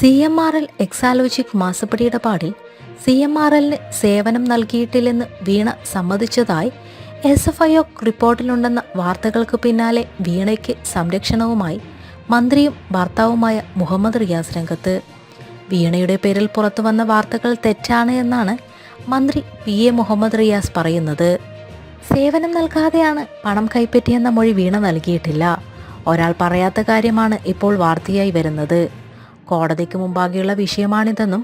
C M R L Exalogic മാസപ്പടിയുടെ പാടിൽ C M R എല്ലിന് സേവനം നൽകിയിട്ടില്ലെന്ന് വീണ സമ്മതിച്ചതായി എസ് എഫ് ഐ ഒ റിപ്പോർട്ടിലുണ്ടെന്ന വാർത്തകൾക്ക് പിന്നാലെ വീണയ്ക്ക് സംരക്ഷണവുമായി മന്ത്രിയും ഭർത്താവുമായ മുഹമ്മദ് റിയാസ് രംഗത്ത്. വീണയുടെ പേരിൽ പുറത്തു വന്ന വാർത്തകൾ തെറ്റാണ് എന്നാണ് മന്ത്രി പി എ മുഹമ്മദ് റിയാസ് പറയുന്നത്. സേവനം നൽകാതെയാണ് പണം കൈപ്പറ്റിയെന്ന മൊഴി വീണ നൽകിയിട്ടില്ല. ഒരാൾ പറയാത്ത കാര്യമാണ് ഇപ്പോൾ വാർത്തയായി വരുന്നത്. കോടതിക്ക് മുമ്പാകെയുള്ള വിഷയമാണിതെന്നും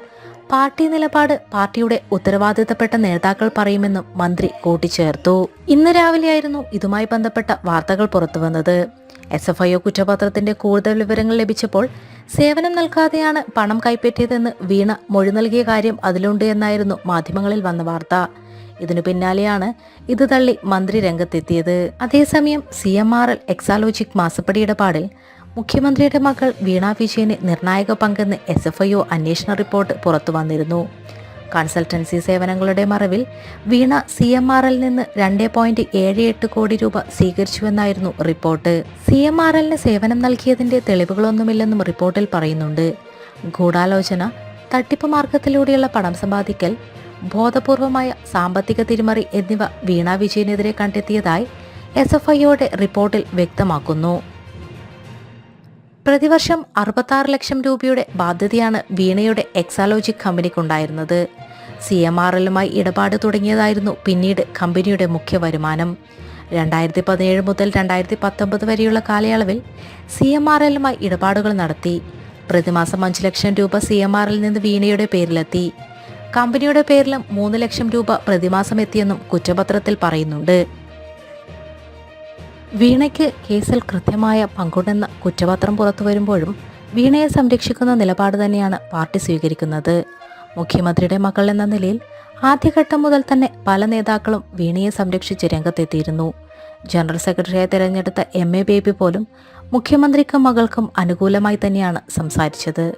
പാർട്ടി നിലപാട് പാർട്ടിയുടെ ഉത്തരവാദിത്തപ്പെട്ട നേതാക്കൾ പറയുമെന്നും മന്ത്രി കൂട്ടിച്ചേർത്തു. ഇന്ന് രാവിലെയായിരുന്നു ഇതുമായി ബന്ധപ്പെട്ട വാർത്തകൾ പുറത്തുവന്നത്. എസ് എഫ് ഐ ഒ കുറ്റപത്രത്തിന്റെ കൂടുതൽ വിവരങ്ങൾ ലഭിച്ചപ്പോൾ സേവനം നൽകാതെയാണ് പണം കൈപ്പറ്റിയതെന്ന് വീണ മൊഴി നൽകിയ കാര്യം അതിലുണ്ട് എന്നായിരുന്നു മാധ്യമങ്ങളിൽ വന്ന വാർത്ത. ഇതിനു പിന്നാലെയാണ് ഇത് തള്ളി മന്ത്രി രംഗത്തെത്തിയത്. അതേസമയം C M R L Exalogic മാസപ്പടി ഇടപാടിൽ മുഖ്യമന്ത്രിയുടെ മകൾ വീണ വിജയന് നിർണായക പങ്കെന്ന് എസ് എഫ് ഐ ഒ അന്വേഷണ റിപ്പോർട്ട് പുറത്തു വന്നിരുന്നു. കൺസൾട്ടൻസി സേവനങ്ങളുടെ മറവിൽ Veena C M R L നിന്ന് രണ്ട് പോയിന്റ് ഏഴ് എട്ട് കോടി രൂപ സ്വീകരിച്ചുവെന്നായിരുന്നു റിപ്പോർട്ട്. സി എം ആർ എല്ലിന് സേവനം നൽകിയതിന്റെ തെളിവുകളൊന്നുമില്ലെന്നും റിപ്പോർട്ടിൽ പറയുന്നുണ്ട്. ഗൂഢാലോചന തട്ടിപ്പ് മാർഗത്തിലൂടെയുള്ള പണം സമ്പാദിക്കൽ ബോധപൂർവമായ സാമ്പത്തിക തിരിമറി എന്നിവ വീണ വിജയനെതിരെ കണ്ടെത്തിയതായി എസ് എഫ് ഐയുടെ റിപ്പോർട്ടിൽ വ്യക്തമാക്കുന്നു. പ്രതിവർഷം അറുപത്താറ് ലക്ഷം രൂപയുടെ ബാധ്യതയാണ് വീണയുടെ എക്സാലോജിക് കമ്പനിക്കുണ്ടായിരുന്നത്. സി എം ആർ എല്ലുമായി ഇടപാട് തുടങ്ങിയതായിരുന്നു പിന്നീട് കമ്പനിയുടെ മുഖ്യ വരുമാനം. രണ്ടായിരത്തി പതിനേഴ് മുതൽ രണ്ടായിരത്തി പത്തൊമ്പത് വരെയുള്ള കാലയളവിൽ സി എം ആർ എല്ലുമായി ഇടപാടുകൾ നടത്തി. പ്രതിമാസം അഞ്ച് ലക്ഷം രൂപ സി എം ആറിൽ നിന്ന് വീണയുടെ പേരിലെത്തി. കമ്പനിയുടെ പേരിലും മൂന്ന് ലക്ഷം രൂപ പ്രതിമാസം എത്തിയെന്നും കുറ്റപത്രത്തിൽ പറയുന്നുണ്ട്. വീണയ്ക്ക് കേസിൽ കൃത്യമായ പങ്കുണ്ടെന്ന കുറ്റപത്രം പുറത്തു വരുമ്പോഴും വീണയെ സംരക്ഷിക്കുന്ന നിലപാട് തന്നെയാണ് പാർട്ടി സ്വീകരിക്കുന്നത്. മുഖ്യമന്ത്രിയുടെ മകൾ എന്ന നിലയിൽ ആദ്യഘട്ടം മുതൽ തന്നെ പല നേതാക്കളും വീണയെ സംരക്ഷിച്ച് രംഗത്തെത്തിയിരുന്നു. ജനറൽ സെക്രട്ടറിയായി തിരഞ്ഞെടുത്ത എം എ ബേബി പോലും മുഖ്യമന്ത്രിക്കും മകൾക്കും അനുകൂലമായി തന്നെയാണ് സംസാരിച്ചത്.